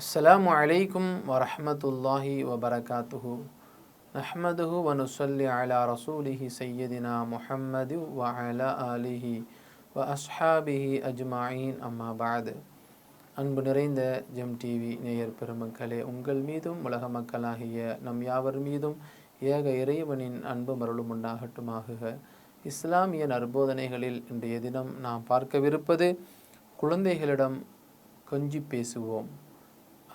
السلام عليكم ورحمة الله وبركاته نحمده ونصلي على رسوله سيدنا محمد وعلى آله وأصحابه أجمعين أما بعد அன்பு நிறைந்த GeM TV நேயர் பெருமக்களே உங்கள் மீதும் உலக மக்களாகிய நம் யாவர் மீதும் ஏக இறைவனின் அன்பு மருளும் உண்டாகட்டுமாகுக இஸ்லாமிய நற்போதனைகளில் இன்றைய தினம் நாம் பார்க்கவிருப்பது குழந்தைகளிடம் கொஞ்சி பேசுவோம்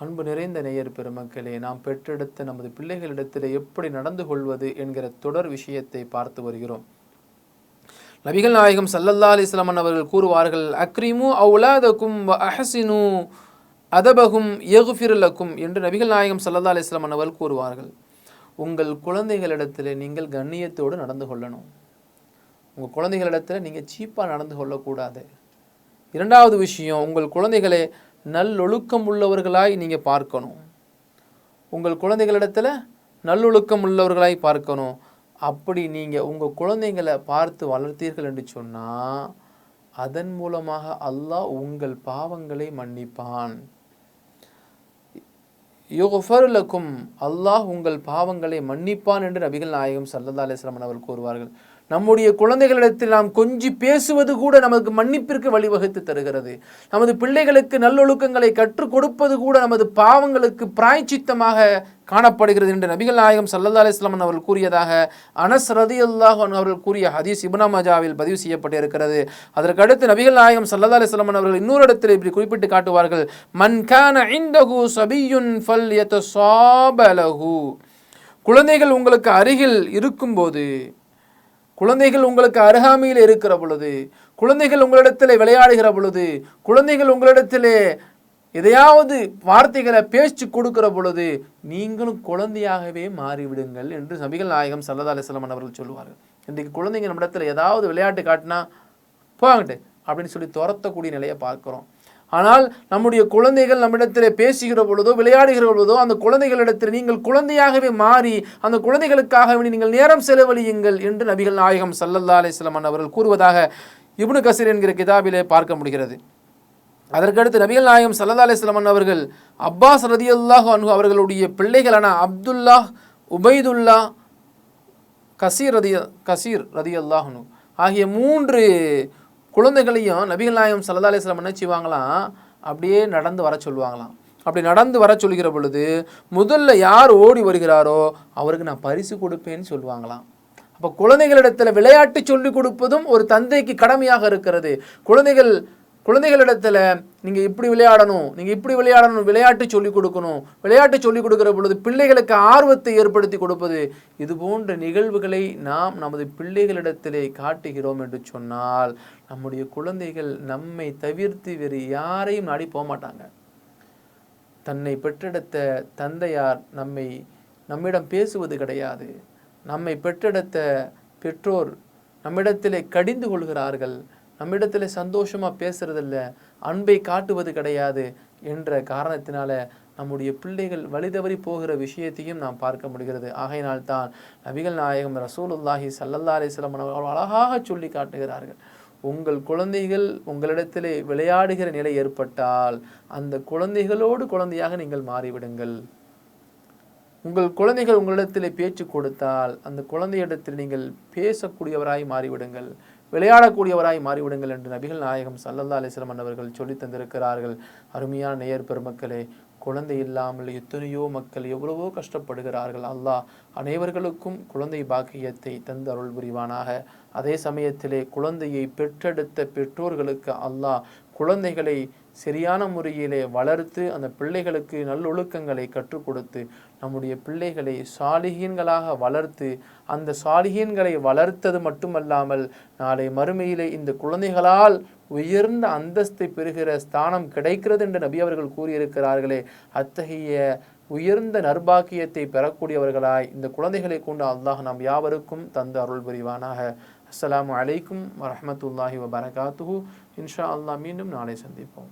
அன்பு நிறைந்த நேயர் பெருமக்களே நாம் பெற்றெடுத்த நமது பிள்ளைகளிடத்தில் எப்படி நடந்து கொள்வது என்கிற தொடர் விஷயத்தை பார்த்து வருகிறோம். நபிகள் நாயகம் சல்லல்லா அலிஸ்லாமன் அவர்கள் கூறுவார்கள் அக்ரிமு அவுலாதக்கும் அஹசினு அதபகும் எகுஃபிரலக்கும் என்று நபிகள் நாயகம் சல்லல்லா அலிஸ்லாமன் அவர்கள் கூறுவார்கள். உங்கள் குழந்தைகளிடத்தில் நீங்கள் கண்ணியத்தோடு நடந்து கொள்ளணும். உங்கள் குழந்தைகளிடத்தில் நீங்கள் சீப்பாக நடந்து கொள்ளக்கூடாது. இரண்டாவது விஷயம் உங்கள் குழந்தைகளை நல்லொழுக்கம் உள்ளவர்களாய் நீங்கள் பார்க்கணும். உங்கள் குழந்தைகளிடத்தில் நல்லொழுக்கம் உள்ளவர்களாய் பார்க்கணும். அப்படி நீங்கள் உங்கள் குழந்தைங்களை பார்த்து வளர்த்தீர்கள் என்று சொன்னால் அதன் மூலமாக அல்லாஹ் உங்கள் பாவங்களை மன்னிப்பான். யுகஃபருலக்கும் அல்லாஹ் உங்கள் பாவங்களை மன்னிப்பான் என்று நபிகள் நாயகம் சல்லல்லா அலிஸ்லாமன் அவர்கள் கூறுவார்கள். நம்முடைய குழந்தைகளிடத்தில் நாம் கொஞ்சி பேசுவது கூட நமக்கு மன்னிப்பிற்கு வழிவகுத்து தருகிறது. நமது பிள்ளைகளுக்கு நல்லொழுக்கங்களை கற்றுக் கொடுப்பது கூட நமது பாவங்களுக்கு பிராய்ச்சித்தமாக காணப்படுகிறது என்று நபிகள் நாயகம் சல்லல்லா அலிஸ்லாமன் அவர்கள் கூறியதாக அனஸ் ரதி அல்லாஹ் அவர்கள் கூறிய ஹதீஸ் இபனாமஜாவில் பதிவு செய்யப்பட்டிருக்கிறது. அதற்கு அடுத்து நபிகள் நாயகம் சல்லல்லா அலிஸ்லாமன் அவர்கள் இன்னொரு இடத்தில் இப்படி குறிப்பிட்டு காட்டுவார்கள். மன் கான சபியுன் ஃபல் யதசாபலஹு குழந்தைகள் உங்களுக்கு அருகில் இருக்கும்போது குழந்தைகள் உங்களுக்கு அருகாமையில் இருக்கிற பொழுது குழந்தைகள் உங்களிடத்தில் விளையாடுகிற பொழுது குழந்தைகள் உங்களிடத்திலே எதையாவது வார்த்தைகளை பேச்சு கொடுக்கிற பொழுது நீங்களும் குழந்தையாகவே மாறிவிடுங்கள் என்று நபிகள் நாயகம் சல்லதா அலிஸ்லாம் அவர்கள் சொல்லுவார்கள். இன்றைக்கு குழந்தைங்க நம்ம இடத்துல ஏதாவது விளையாட்டு காட்டினா போங்கட்டு அப்படின்னு சொல்லி துரத்தக்கூடிய நிலையை பார்க்குறோம். ஆனால் நம்முடைய குழந்தைகள் நம்மிடத்தில் பேசுகிற பொழுதோ விளையாடுகிற பொழுதோ அந்த குழந்தைகளிடத்தில் நீங்கள் குழந்தையாகவே மாறி அந்த குழந்தைகளுக்காக நீங்கள் நேரம் செலவழியுங்கள் என்று நபிகள் நாயகம் சல்லல்லா அலிஸ்லாமன் அவர்கள் கூறுவதாக இப்னு கசீர் என்கிற கிதாபிலே பார்க்க முடிகிறது. அதற்கடுத்து நபிகள் நாயகம் சல்லா அலிஸ்லாமன் அவர்கள் அப்பாஸ் ரதி அல்லாஹ் அனு அவர்களுடைய பிள்ளைகளான அப்துல்லா உபைதுல்லா கசீர் ரதி கசீர் ரதி அல்லாஹனு ஆகிய மூன்று குழந்தைகளையும் நபிகள் நாயம் சல்லா அலிஸ்லாம் என்ன செய்வாங்களாம்? அப்படியே நடந்து வர சொல்லுவாங்களாம். அப்படி நடந்து வர சொல்கிற பொழுது முதல்ல யார் ஓடி வருகிறாரோ அவருக்கு நான் பரிசு கொடுப்பேன்னு சொல்லுவாங்களாம். அப்போ குழந்தைகளிடத்தில் விளையாட்டு சொல்லிக் கொடுப்பதும் ஒரு தந்தைக்கு கடமையாக இருக்கிறது. குழந்தைகள் குழந்தைகளிடத்தில் நீங்கள் இப்படி விளையாடணும் நீங்கள் இப்படி விளையாடணும் விளையாட்டு சொல்லிக் கொடுக்கணும். விளையாட்டு சொல்லிக் கொடுக்குற பொழுது பிள்ளைகளுக்கு ஆர்வத்தை ஏற்படுத்தி கொடுப்பது. இது போன்ற நிகழ்வுகளை நாம் நமது பிள்ளைகளிடத்திலே காட்டுகிறோம் என்று சொன்னால் நம்முடைய குழந்தைகள் நம்மை தவிர்த்து வேறு யாரையும் நாடி போக மாட்டாங்க. தன்னை பெற்றெடுத்த தந்தையார் நம்மை நம்மிடம் பேசுவது கிடையாது. நம்மை பெற்றெடுத்த பெற்றோர் நம்மிடத்திலே கடிந்து கொள்கிறார்கள். நம்மிடத்தில் சந்தோஷமாக பேசுறதில்ல அன்பை காட்டுவது கிடையாது என்ற காரணத்தினால நம்முடைய பிள்ளைகள் வழிதவறி போகிற விஷயத்தையும் நாம் பார்க்க முடிகிறது. ஆகையினால் தான் நபிகள் நாயகம் ரசூலுல்லாஹி சல்லல்லா அலிஸ்லாம் அவர்கள் அழகாக சொல்லி காட்டுகிறார்கள். உங்கள் குழந்தைகள் உங்களிடத்திலே விளையாடுகிற நிலை ஏற்பட்டால் அந்த குழந்தைகளோடு குழந்தையாக நீங்கள் மாறிவிடுங்கள். உங்கள் குழந்தைகள் உங்களிடத்தில் பேச்சு கொடுத்தால் அந்த குழந்தையிடத்தில் நீங்கள் பேசக்கூடியவராய் மாறிவிடுங்கள். விளையாடக்கூடியவராய் மாறிவிடுங்கள் என்று நபிகள் நாயகம் சல்லல்லா அலிஸ்லம் அவர்கள் சொல்லி தந்திருக்கிறார்கள். அருமையான நேயர் பெருமக்களே குழந்தை இல்லாமல் எத்தனையோ மக்கள் எவ்வளவோ கஷ்டப்படுகிறார்கள். அல்லாஹ் அனைவர்களுக்கும் குழந்தை பாக்கியத்தை தந்து அருள் புரிவானாக. அதே சமயத்திலே குழந்தையை பெற்றெடுத்த பெற்றோர்களுக்கு அல்லாஹ் குழந்தைகளை சரியான முறையிலே வளர்த்து அந்த பிள்ளைகளுக்கு நல்லொழுக்கங்களை கற்றுக் கொடுத்து நம்முடைய பிள்ளைகளை சாலிகீன்களாக வளர்த்து அந்த சாலிகீன்களை வளர்த்தது மட்டுமல்லாமல் நாளை மறுமையிலே இந்த குழந்தைகளால் உயர்ந்த அந்தஸ்தை பெறுகிற ஸ்தானம் கிடைக்கிறது என்று நபி அவர்கள் கூறியிருக்கிறார்களே அத்தகைய உயர்ந்த நர்பாக்கியத்தை பெறக்கூடியவர்களாய் இந்த குழந்தைகளை கொண்டு அல்லாஹ் நாம் யாவருக்கும் தந்து அருள் புரிவானாக. அஸ்லாம் அலைக்கும் வரமத்துல்லாஹி வபரகாத்துஹூ இன்ஷா அல்லா மீண்டும் நாளை சந்திப்போம்